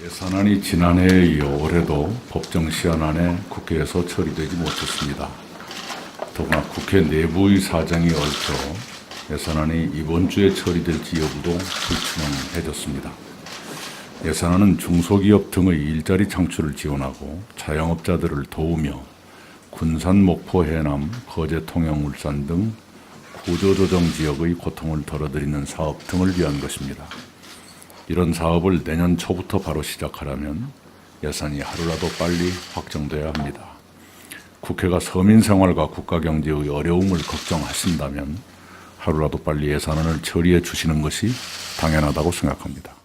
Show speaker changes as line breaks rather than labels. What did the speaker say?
예산안이 지난해에 이어 올해도 법정 시한 안에 국회에서 처리되지 못했습니다. 더구나 국회 내부의 사정이 얽혀 예산안이 이번 주에 처리될지 여부도 불투명해졌습니다. 예산안은 중소기업 등의 일자리 창출을 지원하고 자영업자들을 도우며 군산, 목포, 해남, 거제, 통영, 울산 등 구조조정 지역의 고통을 덜어드리는 사업 등을 위한 것입니다. 이런 사업을 내년 초부터 바로 시작하려면 예산이 하루라도 빨리 확정돼야 합니다. 국회가 서민 생활과 국가 경제의 어려움을 걱정하신다면 하루라도 빨리 예산안을 처리해 주시는 것이 당연하다고 생각합니다.